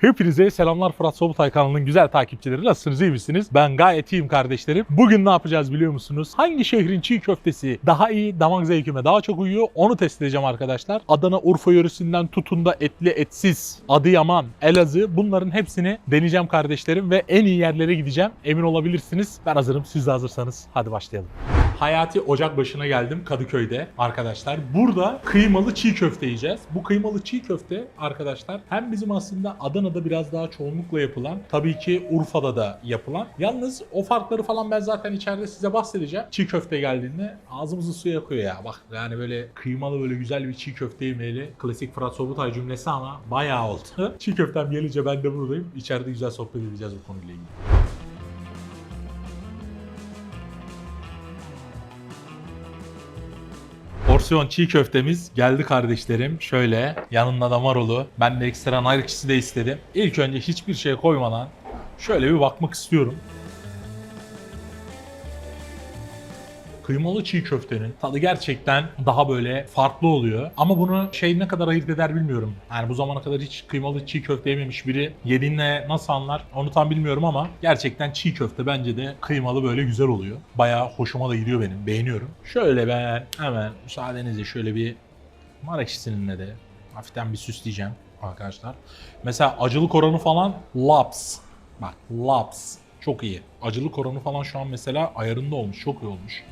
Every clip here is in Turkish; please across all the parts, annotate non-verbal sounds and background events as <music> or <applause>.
Hepinize selamlar Fırat Sobutay kanalının güzel takipçileri. Nasılsınız iyi misiniz? Ben gayet iyiyim kardeşlerim. Bugün ne yapacağız biliyor musunuz? Hangi şehrin çiğ köftesi daha iyi, damak zevkime daha çok uyuyor onu test edeceğim arkadaşlar. Adana, Urfa yöresinden tutun da etli etsiz, Adıyaman, Elazığ bunların hepsini deneyeceğim kardeşlerim ve en iyi yerlere gideceğim. Emin olabilirsiniz. Ben hazırım. Siz de hazırsanız hadi başlayalım. Hayati Ocak başına geldim Kadıköy'de arkadaşlar. Burada kıymalı çiğ köfte yiyeceğiz. Bu kıymalı çiğ köfte arkadaşlar hem bizim aslında Adana'da biraz daha çoğunlukla yapılan, tabii ki Urfa'da da yapılan. Yalnız o farkları falan ben zaten içeride size bahsedeceğim. Çiğ köfte geldiğinde ağzımızı suya yakıyor ya. Bak yani böyle kıymalı böyle güzel bir çiğ köfte yemeyeli. Klasik Fırat Sobutay cümlesi ama bayağı oldu. <laughs> çiğ köftem gelince ben de buradayım. İçeride güzel sohbet edeceğiz bu konuyla ilgili. Porsiyon çiğ köftemiz geldi kardeşlerim. Şöyle yanında da marulu. Ben de ekstra nar ikisi de istedim. İlk önce hiçbir şey koymadan şöyle bir bakmak istiyorum. Kıymalı çiğ köftenin tadı gerçekten daha böyle farklı oluyor. Ama bunu şey ne kadar ayırt eder bilmiyorum. Yani bu zamana kadar hiç kıymalı çiğ köfte yememiş biri yediğinde nasıl anlar onu tam bilmiyorum ama gerçekten çiğ köfte bence de kıymalı böyle güzel oluyor. Bayağı hoşuma da gidiyor benim. Beğeniyorum. Şöyle ben hemen müsaadenizle şöyle bir nar ekşisininle de hafiften bir süsleyeceğim arkadaşlar. Mesela acılık oranı falan laps. Bak laps. Çok iyi. Acılık oranı falan şu an mesela ayarında olmuş. Çok iyi olmuş.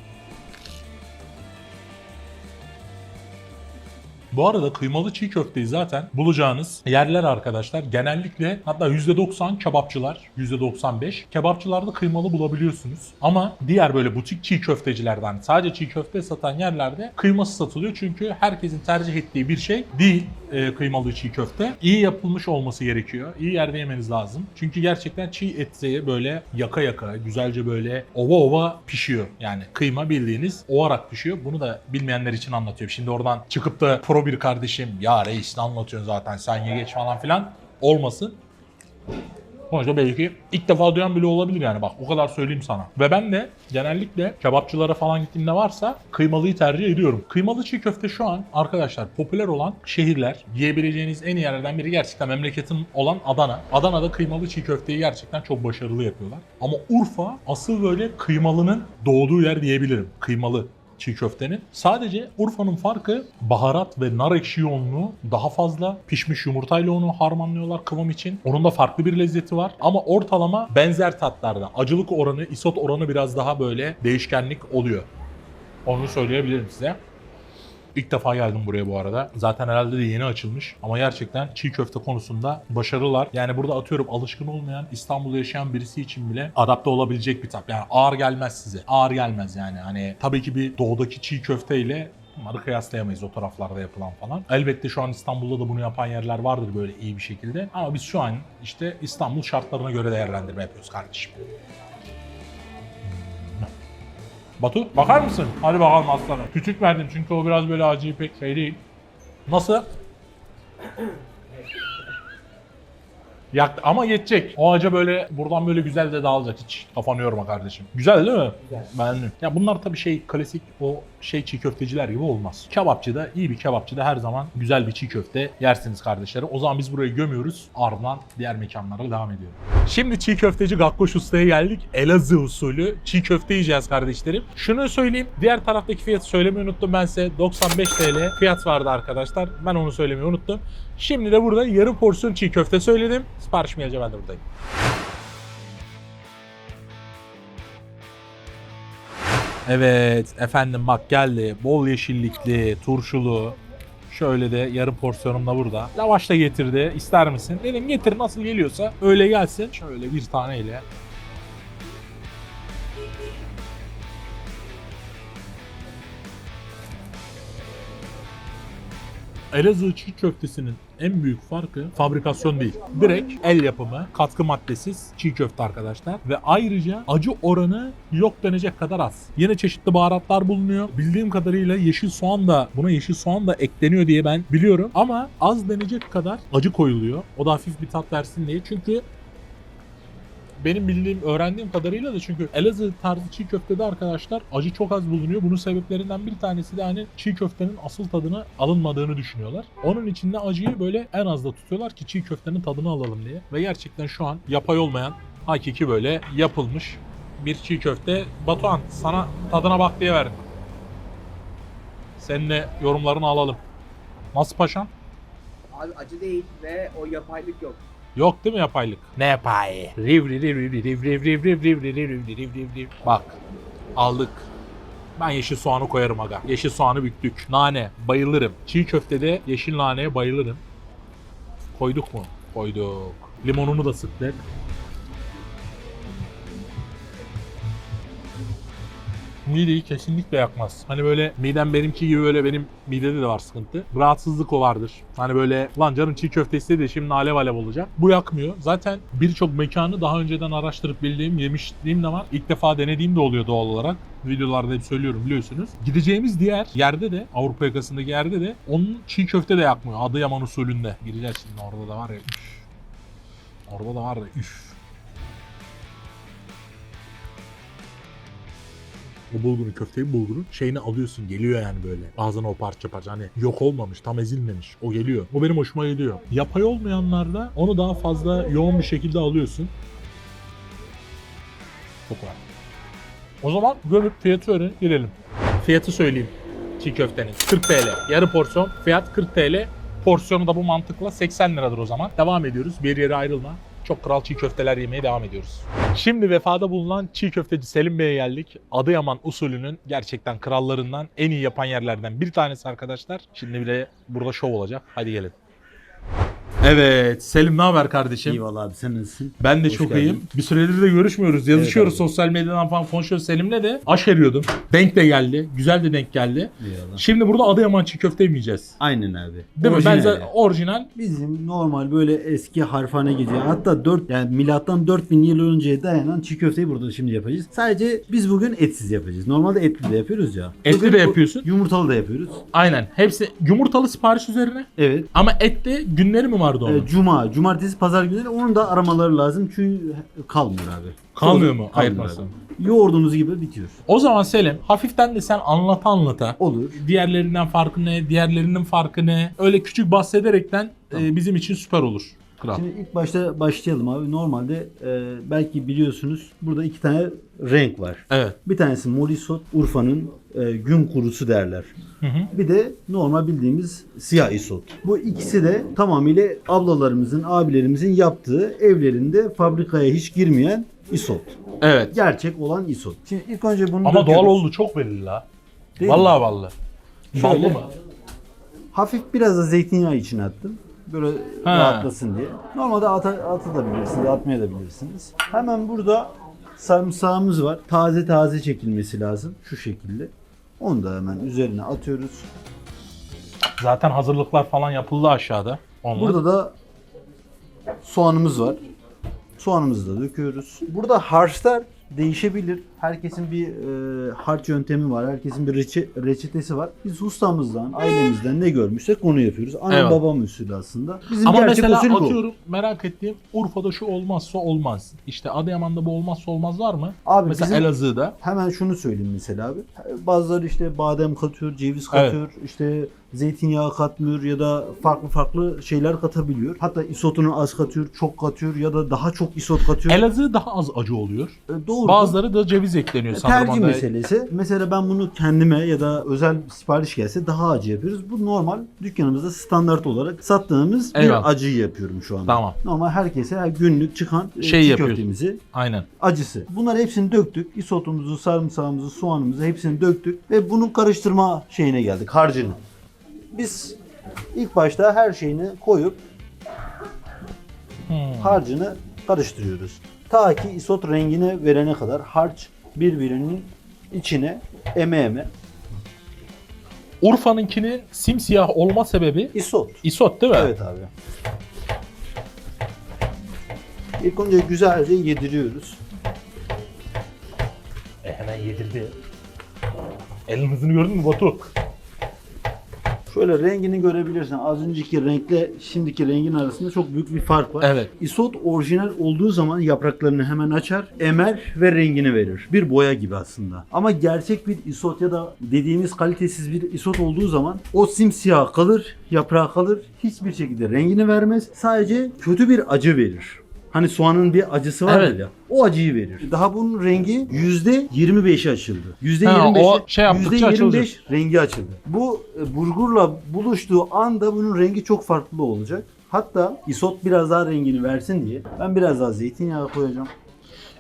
Bu arada kıymalı çiğ köfteyi zaten bulacağınız yerler arkadaşlar genellikle hatta %90 kebapçılar, %95 kebapçılarda kıymalı bulabiliyorsunuz. Ama diğer böyle butik çiğ köftecilerden sadece çiğ köfte satan yerlerde kıyması satılıyor. Çünkü herkesin tercih ettiği bir şey değil e, kıymalı çiğ köfte. İyi yapılmış olması gerekiyor. İyi yerde yemeniz lazım. Çünkü gerçekten çiğ eti böyle yaka yaka güzelce böyle ova ova pişiyor. Yani kıyma bildiğiniz ovarak pişiyor. Bunu da bilmeyenler için anlatıyorum. Şimdi oradan çıkıp da pro bir kardeşim ya reis ne anlatıyorsun zaten sen ye geç falan filan olmasın. Sonuçta belki ilk defa duyan bile olabilir yani bak o kadar söyleyeyim sana. Ve ben de genellikle kebapçılara falan gittiğimde varsa kıymalıyı tercih ediyorum. Kıymalı çiğ köfte şu an arkadaşlar popüler olan şehirler yiyebileceğiniz en iyi yerlerden biri gerçekten memleketim olan Adana. Adana'da kıymalı çiğ köfteyi gerçekten çok başarılı yapıyorlar. Ama Urfa asıl böyle kıymalının doğduğu yer diyebilirim. Kıymalı çiğ köftenin. Sadece Urfa'nın farkı baharat ve nar ekşi yoğunluğu daha fazla. Pişmiş yumurtayla onu harmanlıyorlar kıvam için. Onun da farklı bir lezzeti var. Ama ortalama benzer tatlarda. Acılık oranı, isot oranı biraz daha böyle değişkenlik oluyor. Onu söyleyebilirim size. İlk defa geldim buraya bu arada. Zaten herhalde de yeni açılmış. Ama gerçekten çiğ köfte konusunda başarılılar. Yani burada atıyorum alışkın olmayan İstanbul'da yaşayan birisi için bile adapte olabilecek bir tat. Yani ağır gelmez size. Ağır gelmez yani. Hani tabii ki bir doğudaki çiğ köfte ile Bunları kıyaslayamayız o taraflarda yapılan falan. Elbette şu an İstanbul'da da bunu yapan yerler vardır böyle iyi bir şekilde. Ama biz şu an işte İstanbul şartlarına göre değerlendirme yapıyoruz kardeşim. Batu bakar mısın? Hadi bakalım aslanım. Küçük verdim çünkü o biraz böyle acı pek şey değil. Nasıl? Yaktı ama yetecek. O ağaca böyle buradan böyle güzel de dağılacak. Hiç kafanı yorma kardeşim. Güzel değil mi? Güzel. Beğendim. Ya bunlar tabii şey klasik o şey çiğ köfteciler gibi olmaz. Kebapçıda iyi bir kebapçıda her zaman güzel bir çiğ köfte yersiniz kardeşlerim. O zaman biz burayı gömüyoruz. Ardından diğer mekanlara devam ediyoruz. Şimdi çiğ köfteci Gakkoş Usta'ya geldik. Elazığ usulü çiğ köfte yiyeceğiz kardeşlerim. Şunu söyleyeyim. Diğer taraftaki fiyatı söylemeyi unuttum ben size. 95 TL fiyat vardı arkadaşlar. Ben onu söylemeyi unuttum. Şimdi de burada yarım porsiyon çiğ köfte söyledim. Sipariş mi gelince ben de buradayım. Evet efendim bak geldi. Bol yeşillikli, turşulu. Şöyle de yarım porsiyonum da burada. Lavaş da getirdi. İster misin? Dedim getir nasıl geliyorsa öyle gelsin. Şöyle bir taneyle. Elazığ çiğ köftesinin en büyük farkı fabrikasyon değil. Direkt el yapımı, katkı maddesiz çiğ köfte arkadaşlar. Ve ayrıca acı oranı yok denecek kadar az. Yine çeşitli baharatlar bulunuyor. Bildiğim kadarıyla yeşil soğan da buna yeşil soğan da ekleniyor diye ben biliyorum. Ama az denecek kadar acı koyuluyor. O da hafif bir tat versin diye. Çünkü benim bildiğim, öğrendiğim kadarıyla da çünkü Elazığ tarzı çiğ köftede arkadaşlar acı çok az bulunuyor. Bunun sebeplerinden bir tanesi de hani çiğ köftenin asıl tadını alınmadığını düşünüyorlar. Onun için de acıyı böyle en azda tutuyorlar ki çiğ köftenin tadını alalım diye. Ve gerçekten şu an yapay olmayan hakiki böyle yapılmış bir çiğ köfte. Batuhan sana tadına bak diye verdim. Seninle yorumlarını alalım. Nasıl paşam? Abi acı değil ve o yapaylık yok. Yok değil mi yapaylık? Ne yapay? Riv riv riv riv riv riv riv riv riv riv riv riv riv riv riv. Bak aldık. Ben yeşil soğanı koyarım aga. Yeşil soğanı büktük. Nane bayılırım. Çiğ köftede yeşil naneye bayılırım. Koyduk mu? Koyduk. Limonunu da sıktık. Mideyi kesinlikle yakmaz. Hani böyle midem benimki gibi böyle benim midede de var sıkıntı. Rahatsızlık o vardır. Hani böyle lan canım çiğ köfte istedi de şimdi alev alev olacak. Bu yakmıyor. Zaten birçok mekanı daha önceden araştırıp bildiğim, yemişliğim de var. İlk defa denediğim de oluyor doğal olarak. Videolarda hep söylüyorum biliyorsunuz. Gideceğimiz diğer yerde de Avrupa yakasındaki yerde de onun çiğ köfte de yakmıyor. Adıyaman usulünde. Gireceğiz şimdi orada da var ya. Üf. Orada da var ya. Üf. O bulgurun köfteyi bulgurun şeyini alıyorsun geliyor yani böyle. Ağzına o parça parça hani yok olmamış tam ezilmemiş o geliyor. O benim hoşuma gidiyor. Yapay olmayanlarda onu daha fazla yoğun bir şekilde alıyorsun. Çok var. O zaman gömüp fiyatı öğrenin girelim. Fiyatı söyleyeyim çiğ köftenin. 40 TL. Yarı porsiyon fiyat 40 TL. Porsiyonu da bu mantıkla 80 liradır o zaman. Devam ediyoruz. Bir yere ayrılma. Çok kral çiğ köfteler yemeye devam ediyoruz. Şimdi vefada bulunan çiğ köfteci Selim Bey'e geldik. Adıyaman usulünün gerçekten krallarından en iyi yapan yerlerden bir tanesi arkadaşlar. Şimdi bile burada şov olacak. Hadi gelin. Evet Selim ne haber kardeşim? Eyvallah abi sen nasılsın? Ben de Hoş çok geldin. iyiyim. Bir süredir de görüşmüyoruz. Yazışıyoruz Evet abi. sosyal medyadan falan konuşuyoruz. Selim'le de aş eriyordum. Denk de geldi. Güzel de denk geldi. Eyvallah. Şimdi burada Adıyaman çiğ köfte yemeyeceğiz. Aynen abi. Değil mi? Orijinal Ben zaten yani. orijinal. Bizim normal böyle eski harfane gece hatta 4 yani milattan 4000 yıl önceye dayanan çiğ köfteyi burada şimdi yapacağız. Sadece biz bugün etsiz yapacağız. Normalde etli de yapıyoruz ya. Etli Bugün de bu- yapıyorsun. Yumurtalı da yapıyoruz. Aynen. Hepsi yumurtalı sipariş üzerine. Evet. Ama etli günleri mi vardı onun? Ee, Cuma, cumartesi, pazar günleri onun da aramaları lazım çünkü kalmıyor abi. Kalmıyor mu? Abi. Yoğurduğumuz gibi bitiyor. O zaman Selim hafiften de sen anlata anlata. Olur. Diğerlerinden farkı ne? Diğerlerinin farkı ne? Öyle küçük bahsederekten e, bizim için süper olur. Kral. Şimdi ilk başta başlayalım abi. Normalde e, belki biliyorsunuz burada iki tane renk var. Evet. Bir tanesi molisot, Urfa'nın e, gün kurusu derler. Hı hı. Bir de normal bildiğimiz siyah isot. Bu ikisi de tamamıyla ablalarımızın, abilerimizin yaptığı evlerinde fabrikaya hiç girmeyen isot. Evet. Gerçek olan isot. Şimdi ilk önce bunu Ama doğal döküyoruz. oldu çok belli la. Değil mi? Vallahi vallahi. Şöyle. Ballı mı? Hafif biraz da zeytinyağı içine attım. Böyle Ha. rahatlasın diye. Normalde ata, atabilirsiniz, atmaya da bilirsiniz. Hemen burada sarımsağımız var. Taze taze çekilmesi lazım. Şu şekilde. Onu da hemen üzerine atıyoruz. Zaten hazırlıklar falan yapıldı aşağıda. Onlar. Burada da soğanımız var. Soğanımızı da döküyoruz. Burada harçlar değişebilir. Herkesin bir e, harç yöntemi var. Herkesin bir reçe- reçetesi var. Biz ustamızdan, ailemizden ne görmüşsek onu yapıyoruz. Annem Eyvallah. babam usulü aslında. Bizim Ama gerçek mesela usul bu. atıyorum merak ettiğim Urfa'da şu olmazsa olmaz. İşte Adıyaman'da bu olmazsa olmaz var mı? Abi mesela bizim- Elazığ'da. Hemen şunu söyleyeyim mesela abi. Bazıları işte badem katıyor, ceviz Evet. katıyor, işte zeytinyağı katmıyor ya da farklı farklı şeyler katabiliyor. Hatta isotunu az katıyor, çok katıyor ya da daha çok isot katıyor. Elazığ daha az acı oluyor. E, Doğru. Bazıları da ceviz ekleniyor sanırım. Tercih onda. meselesi. Mesela ben bunu kendime ya da özel sipariş gelse daha acı yapıyoruz. Bu normal dükkanımızda standart olarak sattığımız Eyvallah. bir acıyı yapıyorum şu anda. Tamam. Normal herkese her günlük çıkan e, Şey çiğ köftemizi Aynen. acısı. Bunları hepsini döktük. Isotumuzu, sarımsağımızı, soğanımızı hepsini döktük ve bunun karıştırma şeyine geldik. Harcını. Biz ilk başta her şeyini koyup Hmm. harcını karıştırıyoruz. Ta ki isot rengine verene kadar harç birbirinin içine eme eme. Urfa'nınkinin simsiyah olma sebebi Isot. isot değil mi? Evet abi. İlk önce güzelce yediriyoruz. E hemen yedirdi. Elin hızını gördün mü Batu? Şöyle rengini görebilirsin. Az önceki renkle şimdiki rengin arasında çok büyük bir fark var. Evet. Isot orijinal olduğu zaman yapraklarını hemen açar, emer ve rengini verir. Bir boya gibi aslında. Ama gerçek bir isot ya da dediğimiz kalitesiz bir isot olduğu zaman o simsiyah kalır, yaprağı kalır. Hiçbir şekilde rengini vermez. Sadece kötü bir acı verir. Hani soğanın bir acısı var Evet. ya. O acıyı verir. Daha bunun rengi %25'i açıldı. %25'i Ha, o şey yaptıkça açılacak. rengi açıldı. Bu e, burgurla buluştuğu anda bunun rengi çok farklı olacak. Hatta isot biraz daha rengini versin diye ben biraz daha zeytinyağı koyacağım.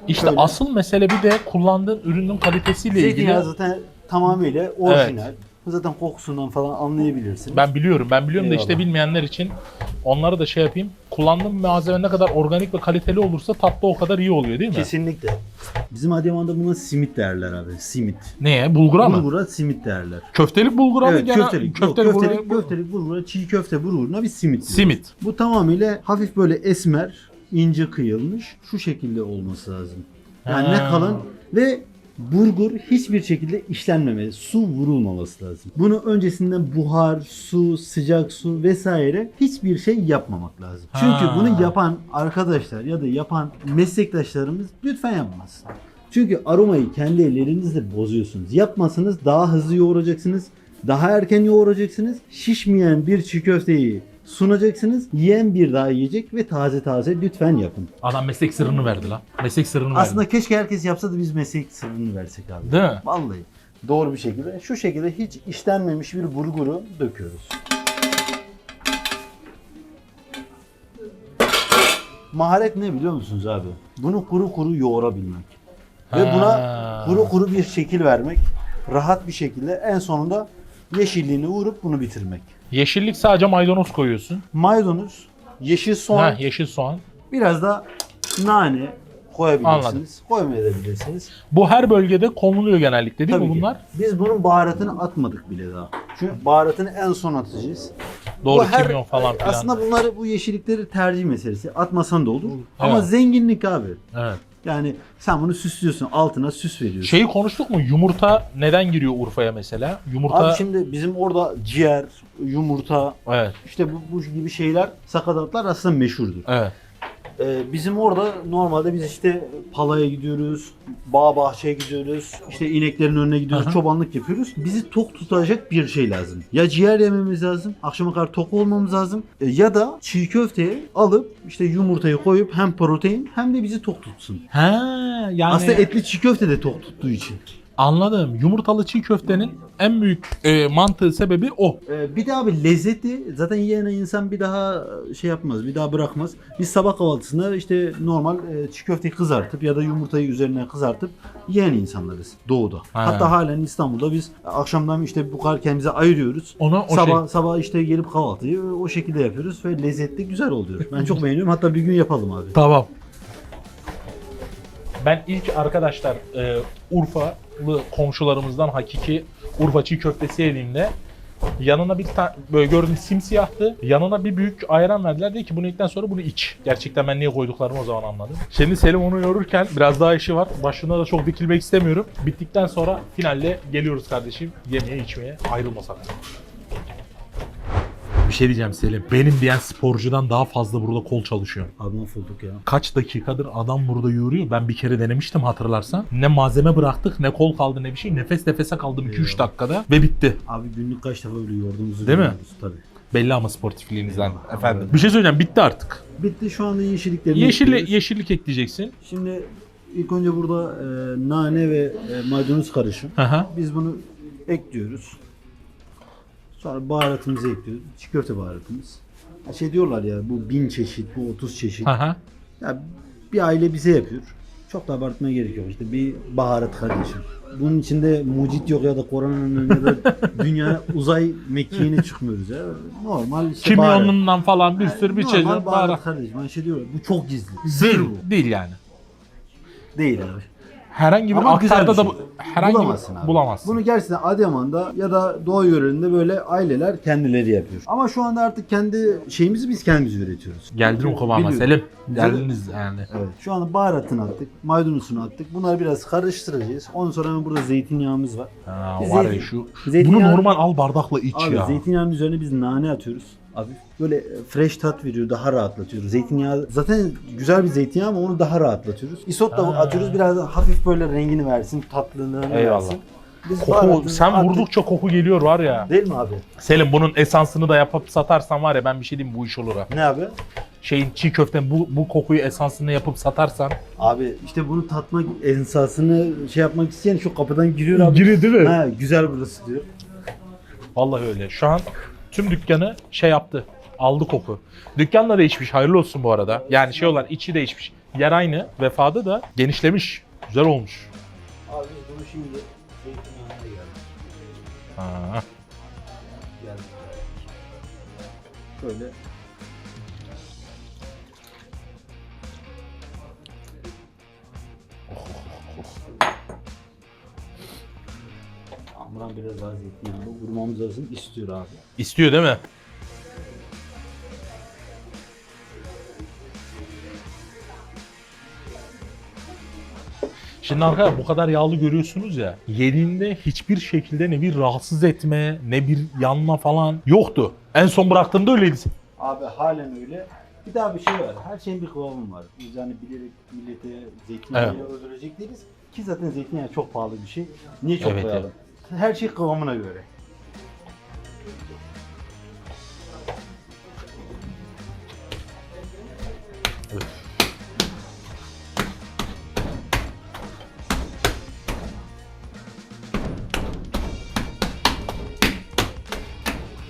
İşte Şöyle. asıl mesele bir de kullandığın ürünün kalitesiyle ilgili. Zeytinyağı zaten tamamıyla orijinal. Zaten kokusundan falan anlayabilirsiniz. Ben biliyorum, ben biliyorum da işte Eyvallah. bilmeyenler için onları da şey yapayım. Kullandığım malzeme ne kadar organik ve kaliteli olursa tatlı o kadar iyi oluyor değil mi? Kesinlikle. Bizim Adıyaman'da buna simit derler abi. Simit. Neye? Bulgura mı? Bulgura simit derler. Köftelik bulgura mı? Evet, Gene- köftelik. Köftelik, köftelik, bulgura- köftelik bulgura, çiğ köfte bulguruna bir simit. diyoruz. Simit. Bu tamamıyla hafif böyle esmer, ince kıyılmış şu şekilde olması lazım. Yani ne Ha. kalın ve burgur hiçbir şekilde işlenmemeli. Su vurulmaması lazım. Bunu öncesinden buhar, su, sıcak su vesaire hiçbir şey yapmamak lazım. Çünkü Ha. bunu yapan arkadaşlar ya da yapan meslektaşlarımız lütfen yapmasın. Çünkü aromayı kendi ellerinizle bozuyorsunuz. Yapmasanız daha hızlı yoğuracaksınız. Daha erken yoğuracaksınız. Şişmeyen bir çiğ köfteyi sunacaksınız. Yiyen bir daha yiyecek ve taze taze lütfen yapın. Adam meslek sırrını verdi lan. Meslek sırrını Aslında verdi. keşke herkes yapsa da biz meslek sırrını versek abi. Değil mi? Vallahi doğru bir şekilde şu şekilde hiç işlenmemiş bir bulguru döküyoruz. Maharet ne biliyor musunuz abi? Bunu kuru kuru yoğurabilmek. Ve Ha. buna kuru kuru bir şekil vermek. Rahat bir şekilde en sonunda yeşilliğini vurup bunu bitirmek. Yeşillik sadece maydanoz koyuyorsun. Maydanoz, yeşil soğan, Ha, yeşil soğan. biraz da nane koyabilirsiniz. Koymayabilirsiniz. Bu her bölgede konuluyor genellikle değil Tabii mi ki. bunlar? Biz bunun baharatını atmadık bile daha. Çünkü baharatını en son atacağız. Doğru Bu her- kimyon falan filan. Aslında bunlar bu yeşillikleri tercih meselesi. Atmasan da olur. Ama Evet. zenginlik abi. Evet. Yani sen bunu süslüyorsun. Altına süs veriyorsun. Şeyi konuştuk mu? Yumurta neden giriyor Urfa'ya mesela? Yumurta Abi şimdi bizim orada ciğer, yumurta, Evet. işte bu, bu gibi şeyler, sakatatlar aslında meşhurdur. Evet. Ee, bizim orada normalde biz işte palaya gidiyoruz, bağ bahçeye gidiyoruz, işte ineklerin önüne gidiyoruz, Aha. çobanlık yapıyoruz. Bizi tok tutacak bir şey lazım. Ya ciğer yememiz lazım, akşama kadar tok olmamız lazım. E, ya da çiğ köfteyi alıp işte yumurtayı koyup hem protein hem de bizi tok tutsun. Ha yani Aslında etli çiğ köfte de tok tuttuğu için. Anladım. Yumurtalı çiğ köftenin en büyük e, mantığı sebebi o. Ee, bir daha bir lezzeti zaten yiyen insan bir daha şey yapmaz, bir daha bırakmaz. Biz sabah kahvaltısında işte normal e, çiğ köfteyi kızartıp ya da yumurtayı üzerine kızartıp yiyen insanlarız doğuda. Ha. Hatta halen İstanbul'da biz akşamdan işte bu kadar kendimize ayırıyoruz. Onu o sabah şey. sabah işte gelip kahvaltıyı o şekilde yapıyoruz ve lezzetli güzel oluyor. Ben çok beğeniyorum. Hatta bir gün yapalım abi. Tamam. Ben ilk arkadaşlar e, Urfalı komşularımızdan hakiki Urfa çiğ köftesi yediğimde yanına bir tane böyle gördüm simsiyahtı. Yanına bir büyük ayran verdiler. Dedi ki bunu yedikten sonra bunu iç. Gerçekten ben niye koyduklarımı o zaman anladım. Şimdi Selim onu yoğururken biraz daha işi var. Başında da çok dikilmek istemiyorum. Bittikten sonra finalde geliyoruz kardeşim. Yemeye içmeye ayrılmasak. Bir şey diyeceğim Selim. Benim diyen sporcudan daha fazla burada kol çalışıyor. Abi mahvolduk ya. Kaç dakikadır adam burada yoruyor. Ben bir kere denemiştim hatırlarsan. Ne malzeme bıraktık, ne kol kaldı, ne bir şey. Nefes nefese kaldım 2-3 Eyvallah. dakikada ve bitti. Abi günlük kaç defa böyle yorduğumuzu Değil mi? Tabii. Belli ama sportifliğinizden Eyvallah. efendim. Evet. Bir şey söyleyeceğim bitti artık. Bitti şu anda yeşilliklerini Yeşilli, ekliyoruz. yeşillik ekleyeceksin. Şimdi ilk önce burada e, nane ve e, maydanoz karışım. Hı. Biz bunu ekliyoruz. Sonra baharatımızı ekliyoruz. Çiğ köfte baharatımız. Ya Şey diyorlar ya bu bin çeşit, bu 30 çeşit. Hı. Ya bir aile bize yapıyor. Çok da abartmaya gerek yok. İşte bir baharat kardeşim. Bunun içinde mucit yok ya da koronanın ya da dünya uzay mekiğine çıkmıyoruz ya. Normal işte baharat. Kimyonundan falan bir sürü bir Normal baharat baharat. kardeşim. Ben şey diyorum bu çok gizli. Değil, Sır bu. değil yani. Değil abi. Herhangi bir Ama güzel aktarda da şey. herhangi bulamazsın bir abi. bulamazsın. Bunu gerçekten Adıyaman'da ya da Doğu yörelerinde böyle aileler kendileri yapıyor. Ama şu anda artık kendi şeyimizi biz kendimiz üretiyoruz. Geldin o kıvama Biliyorum. Selim. Geldiniz yani. Evet. Şu anda baharatını attık, maydanozunu attık. Bunları biraz karıştıracağız. Ondan sonra hemen burada zeytinyağımız var. Ha, var ya zeytin- şu. zeytinyağı- Bunu normal al bardakla iç Abi ya. zeytinyağının üzerine biz nane atıyoruz. Abi böyle e, fresh tat veriyor, daha rahatlatıyor. Zeytinyağı zaten güzel bir zeytinyağı ama onu daha rahatlatıyoruz. Isot da Ha. atıyoruz biraz da hafif böyle rengini versin, tatlılığını Eyvallah. versin. Biz Koku, baharatını sen attık. vurdukça koku geliyor var ya. Değil mi abi? Selim bunun esansını da yapıp satarsan var ya ben bir şey diyeyim bu iş olur ha. Ne abi? Şeyin çiğ köften bu, bu kokuyu esansını yapıp satarsan. Abi işte bunu tatmak esasını şey yapmak isteyen şu kapıdan giriyor abi. Giri değil mi? Ha, güzel burası diyor. Vallahi öyle. Şu an tüm dükkanı şey yaptı. Aldı koku. Dükkan da değişmiş. Hayırlı olsun bu arada. Yani şey olan içi değişmiş. Yer aynı. Vefada da genişlemiş. Güzel olmuş. Abi biz bunu şimdi zeytinyağına geldik. Ha. geldik. Şöyle Amuran biraz daha zeytinyağlı. Vurmamız lazım. istiyor abi. İstiyor değil mi? Şimdi arkadaşlar bu kadar yağlı görüyorsunuz ya. Yediğinde hiçbir şekilde ne bir rahatsız etme, ne bir yanma falan yoktu. En son bıraktığımda öyleydi. Abi halen öyle. Bir daha bir şey var. Her şeyin bir kıvamı var. Biz hani bilerek millete zeytinyağıyla öldürecek değiliz. Ki zaten zeytinyağı çok pahalı bir şey. Niye çok Evet, koyalım? Her şey kıvamına göre.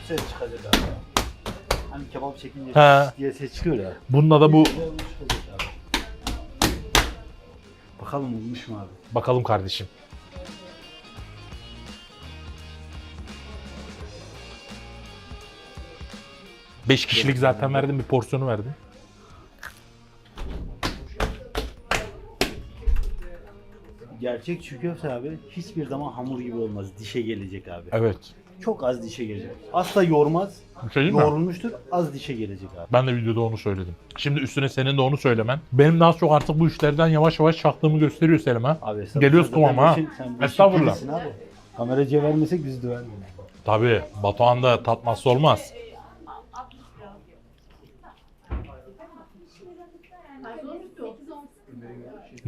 Ses çıkacak abi. Hani kebap çekince He. diye ses çıkıyor ya. Bununla da bu. Bakalım olmuş mu abi? bakalım kardeşim. Beş kişilik zaten verdim bir porsiyonu verdim. Gerçek çiğ köfte abi hiçbir zaman hamur gibi olmaz. Dişe gelecek abi. Evet. Çok az dişe gelecek. Asla yormaz. Bir şey değil mi? Yoğrulmuştur. Az dişe gelecek abi. Ben de videoda onu söyledim. Şimdi üstüne senin de onu söylemen. Benim daha çok artık bu işlerden yavaş yavaş çaktığımı gösteriyor Selim ha. Abi estağfurullah. Geliyoruz Sen kıvama ha. bu işin- sen bu işin Estağfurullah. pirisin Abi. Kameracıya vermesek bizi döver mi? Tabii Batuhan da tatmazsa olmaz.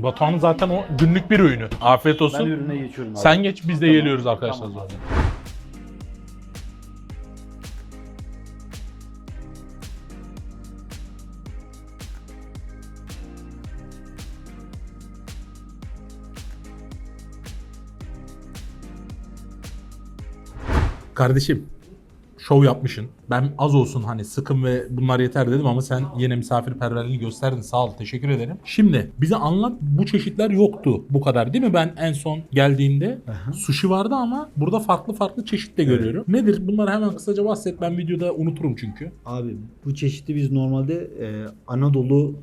Batuhan'ın zaten o günlük bir öğünü. Afiyet Ben olsun. ürüne geçiyorum abi. Sen geç biz de geliyoruz arkadaşlar. Tamam abi. Kardeşim şov yapmışsın. Ben az olsun hani sıkım ve bunlar yeter dedim ama sen yine misafirperverliğini gösterdin. Sağ ol. Teşekkür ederim. Şimdi bize anlat bu çeşitler yoktu bu kadar değil mi? Ben en son geldiğimde sushi vardı ama burada farklı farklı çeşit de görüyorum. Nedir? Bunları hemen kısaca bahset. Ben videoda unuturum çünkü. Abi bu çeşidi biz normalde e, Anadolu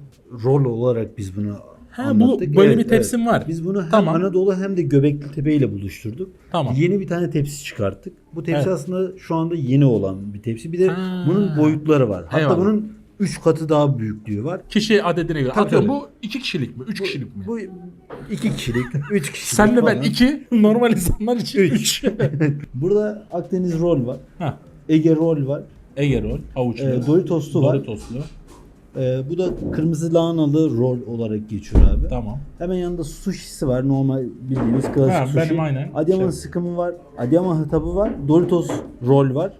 rol olarak biz bunu Ha, bu anlattık. böyle Evet, bir tepsim var. Biz bunu hem Tamam. Anadolu hem de Göbekli Tepe ile buluşturduk. Tamam. Yeni bir tane tepsi çıkarttık. Bu tepsi Evet. aslında şu anda yeni olan bir tepsi. Bir de Ha. bunun boyutları var. Hatta Eyvallah. bunun 3 katı daha büyüklüğü var. Kişi adedine göre. Tabii, Atıyorum tabii. bu iki kişilik mi? Üç kişilik mi? Bu 2 kişilik, 3 kişilik. <laughs> Senle ben falan. iki, normal insanlar için üç. <laughs> Burada Akdeniz rol var. Ha. Ege rol var. Ege rol, havuçlu, E, Doritoslu var. Doritoslu. E, bu da kırmızı lahanalı rol olarak geçiyor abi. Tamam. Hemen yanında sushisi var. Normal bildiğimiz klasik Ha, sushi. benim aynen. Adıyaman Şey. sıkımı var. Adıyaman hıtabı var. Doritos rol var.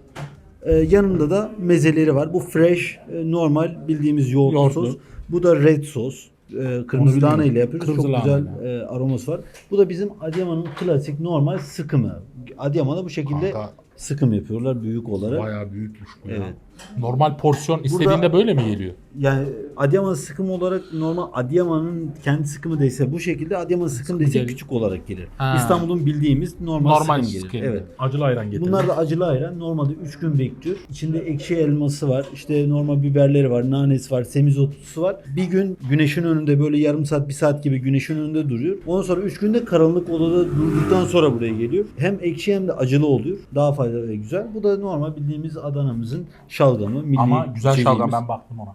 Ee, yanında da mezeleri var. Bu fresh, e, normal bildiğimiz yoğurtlu, Yoğurtlu. sos. Bu da red sos. Ee, kırmızı lahana ile yapıyoruz. Kırmızı Çok lahana. güzel e, aroması var. Bu da bizim Adıyaman'ın klasik normal sıkımı. Adıyaman'da bu şekilde Kanka. sıkım yapıyorlar büyük olarak. Bayağı büyükmüş bu ya. Evet. Normal porsiyon istediğinde böyle mi geliyor? Yani Adıyaman sıkımı olarak normal Adıyaman'ın kendi sıkımı değilse bu şekilde Adıyaman sıkım değilse gelir. küçük olarak gelir. Ha. İstanbul'un bildiğimiz normal, Normal sıkım gelir. sıkım. Evet. Acılı ayran getirdim. Bunlar da acılı ayran. Normalde 3 gün bekliyor. İçinde ekşi elması var. işte normal biberleri var. Nanesi var. Semizotusu var. Bir gün güneşin önünde böyle yarım saat, bir saat gibi güneşin önünde duruyor. Ondan sonra 3 günde karanlık odada durduktan sonra buraya geliyor. Hem ekşi hem de acılı oluyor. Daha faydalı ve güzel. Bu da normal bildiğimiz Adana'mızın şalgamı. Milli Ama güzel içeceğimiz. şalgam ben baktım ona.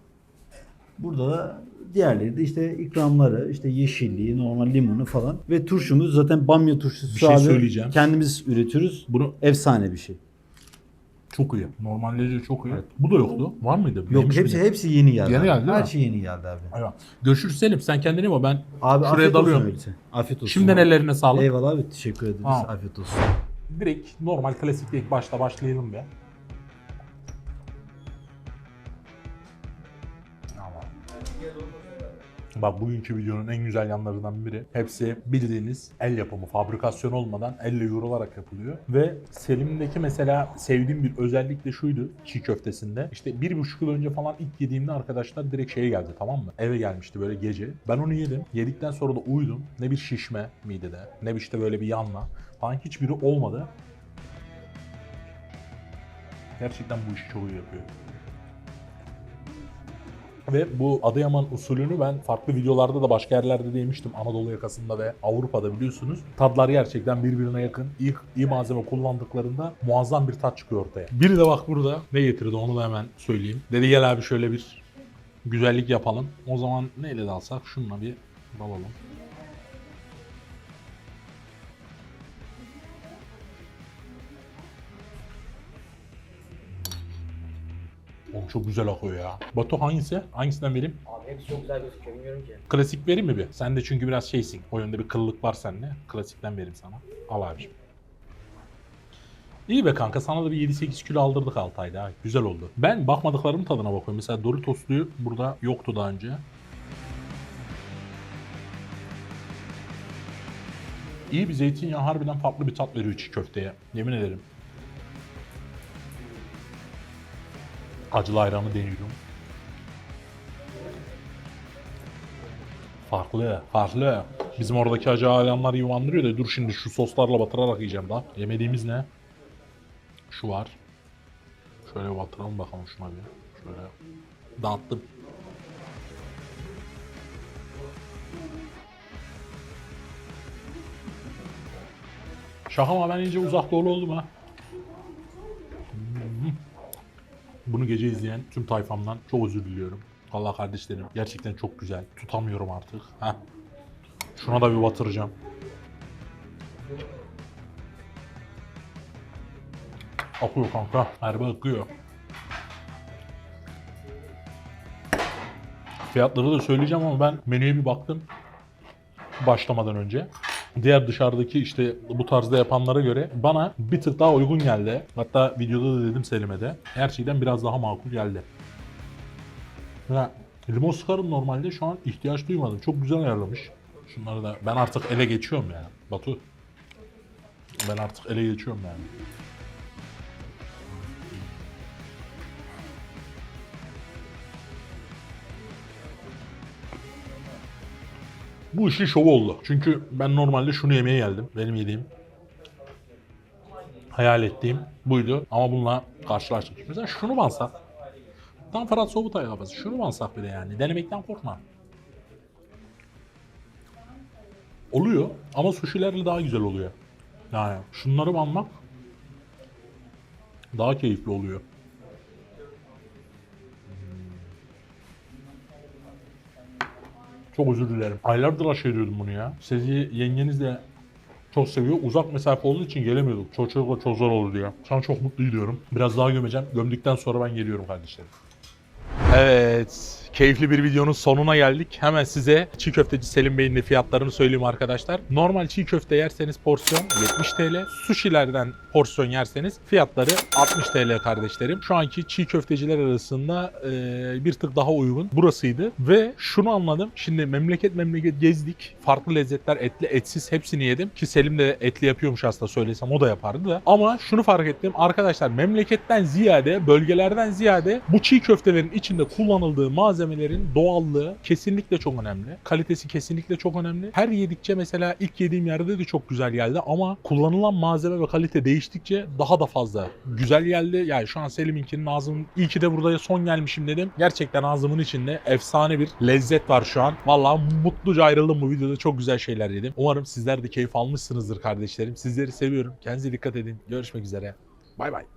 Burada da diğerleri de işte ikramları, işte yeşilliği, normal limonu falan ve turşumuz zaten bamya turşusu Bir şey abi söyleyeceğim. kendimiz üretiyoruz. Bunu Efsane bir şey. çok iyi. Normalleri çok iyi. Bu da yoktu. Var mıydı? Yok Yemiş hepsi miydik? hepsi yeni geldi. Yeni abi. geldi Her mi? şey yeni geldi abi. Eyvah. Görüşürüz Selim. Sen kendine bak. Ben Abi Şuraya dalıyorum. olsun. Afiyet olsun. şimdiden ellerine sağlık. Eyvallah abi teşekkür ederiz. Tamam. Afiyet olsun. Direkt normal klasikle ilk başta başlayalım be. Bak bugünkü videonun en güzel yanlarından biri hepsi bildiğiniz el yapımı, fabrikasyon olmadan elle yoğrularak yapılıyor. Ve Selim'deki mesela sevdiğim bir özellik de şuydu çiğ köftesinde. İşte bir buçuk yıl önce falan ilk yediğimde arkadaşlar direkt şeye geldi tamam mı? Eve gelmişti böyle gece. Ben onu yedim. Yedikten sonra da uyudum. Ne bir şişme midede ne işte böyle bir yanma falan hiçbiri olmadı. Gerçekten bu işi çok iyi yapıyor. Ve bu Adıyaman usulünü ben farklı videolarda da başka yerlerde demiştim. Anadolu yakasında ve Avrupa'da biliyorsunuz. Tadlar gerçekten birbirine yakın. İyi, iyi malzeme kullandıklarında muazzam bir tat çıkıyor ortaya. Biri de bak burada ne getirdi onu da hemen söyleyeyim. Dedi gel abi şöyle bir güzellik yapalım. O zaman neyle dalsak şununla bir dalalım. Oğlum çok güzel akıyor ya. Batu hangisi? Hangisinden vereyim? Abi hepsi çok güzel gözüküyor bilmiyorum ki. Klasik vereyim mi bir? Sen de çünkü biraz şeysin. O yönde bir kıllık var sende. Klasikten vereyim sana. Al abiciğim. İyi be kanka sana da bir 7-8 kilo aldırdık 6 ayda. ha. Güzel oldu. Ben bakmadıklarımın tadına bakıyorum. Mesela Doritos'luyu burada yoktu daha önce. İyi bir zeytinyağı harbiden farklı bir tat veriyor çiğ köfteye. Yemin ederim. Acılı ayranı deniyorum. Farklı, farklı. Bizim oradaki acı ayranlar yuvandırıyor da dur şimdi şu soslarla batırarak yiyeceğim daha. Yemediğimiz ne? Şu var. Şöyle batıralım bakalım şuna bir. Şöyle dağıttım. Şaka ama ben iyice uzak doğulu oldum ha. Hmm. Bunu gece izleyen tüm tayfamdan çok özür diliyorum. Vallahi kardeşlerim gerçekten çok güzel. Tutamıyorum artık. Heh. Şuna da bir batıracağım. Akıyor kanka. Harbi akıyor. Fiyatları da söyleyeceğim ama ben menüye bir baktım. Başlamadan önce. Diğer dışarıdaki işte bu tarzda yapanlara göre bana bir tık daha uygun geldi. Hatta videoda da dedim Selim'e de. Gerçekten biraz daha makul geldi. Ya, limon sıkarım normalde şu an ihtiyaç duymadım. Çok güzel ayarlamış. Şunları da ben artık ele geçiyorum yani. Batu. Ben artık ele geçiyorum yani. Bu işin şovu oldu. Çünkü ben normalde şunu yemeye geldim. Benim yediğim hayal ettiğim buydu. Ama bununla karşılaştık. Mesela şunu bansak. Tam Ferhat Sobutay kafası. Şunu bansak bile yani. Denemekten korkma. Oluyor ama sushilerle daha güzel oluyor. Yani şunları banmak daha keyifli oluyor. Çok özür dilerim. Aylardır aşk ediyordum bunu ya. Sizi yengeniz de çok seviyor. Uzak mesafe olduğu için gelemiyorduk. Çok çok çok zor oldu ya. Şu an çok mutlu gidiyorum. Biraz daha gömeceğim. Gömdükten sonra ben geliyorum kardeşlerim. Evet. Keyifli bir videonun sonuna geldik. Hemen size çiğ köfteci Selim Bey'in de fiyatlarını söyleyeyim arkadaşlar. Normal çiğ köfte yerseniz porsiyon 70 TL. Sushi'lerden porsiyon yerseniz fiyatları 60 TL kardeşlerim. Şu anki çiğ köfteciler arasında e, bir tık daha uygun. Burasıydı ve şunu anladım. Şimdi memleket memleket gezdik. Farklı lezzetler etli etsiz hepsini yedim. Ki Selim de etli yapıyormuş aslında söylesem o da yapardı da. Ama şunu fark ettim. Arkadaşlar memleketten ziyade bölgelerden ziyade bu çiğ köftelerin içinde kullanıldığı malzemelerin doğallığı kesinlikle çok önemli. Kalitesi kesinlikle çok önemli. Her yedikçe mesela ilk yediğim yerde de çok güzel geldi ama kullanılan malzeme ve kalite değiştikçe daha da fazla güzel geldi. Yani şu an Selim'inkinin ağzımın iyi ki de burada son gelmişim dedim. Gerçekten ağzımın içinde efsane bir lezzet var şu an. Vallahi mutluca ayrıldım bu videoda. Çok güzel şeyler yedim. Umarım sizler de keyif almışsınızdır kardeşlerim. Sizleri seviyorum. Kendinize dikkat edin. Görüşmek üzere. Bay bay.